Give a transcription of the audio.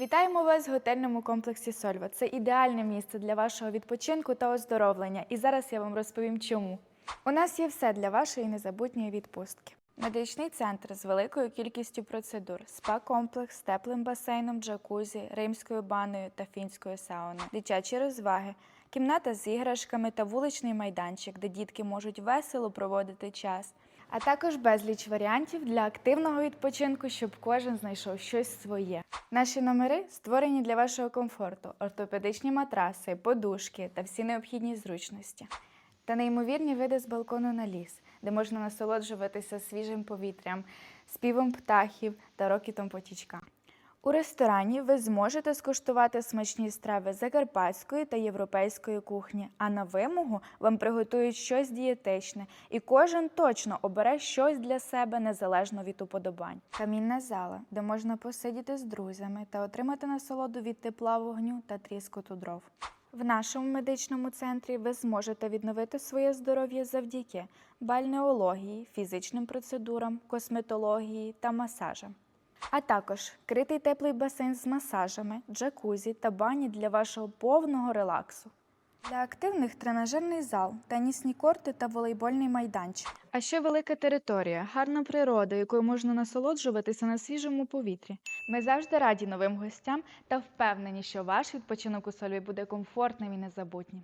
Вітаємо вас в готельному комплексі Сольва. Це ідеальне місце для вашого відпочинку та оздоровлення. І зараз я вам розповім, чому. У нас є все для вашої незабутньої відпустки. Медичний центр з великою кількістю процедур, спа-комплекс з теплим басейном, джакузі, римською баною та фінською сауною, дитячі розваги, кімната з іграшками та вуличний майданчик, де дітки можуть весело проводити час. А також безліч варіантів для активного відпочинку, щоб кожен знайшов щось своє. Наші номери створені для вашого комфорту: ортопедичні матраси, подушки та всі необхідні зручності. Та неймовірні види з балкону на ліс, де можна насолоджуватися свіжим повітрям, співом птахів та рокітом потічка. У ресторані ви зможете скуштувати смачні страви закарпатської та європейської кухні, а на вимогу вам приготують щось дієтичне, і кожен точно обере щось для себе незалежно від уподобань. Камінна зала, де можна посидіти з друзями та отримати насолоду від тепла вогню та тріскоту дров. В нашому медичному центрі ви зможете відновити своє здоров'я завдяки бальнеології, фізичним процедурам, косметології та масажам. А також критий теплий басейн з масажами, джакузі та бані для вашого повного релаксу. Для активних тренажерний зал, тенісні корти та волейбольний майданчик. А ще велика територія, гарна природа, якою можна насолоджуватися на свіжому повітрі. Ми завжди раді новим гостям та впевнені, що ваш відпочинок у Сольві буде комфортним і незабутнім.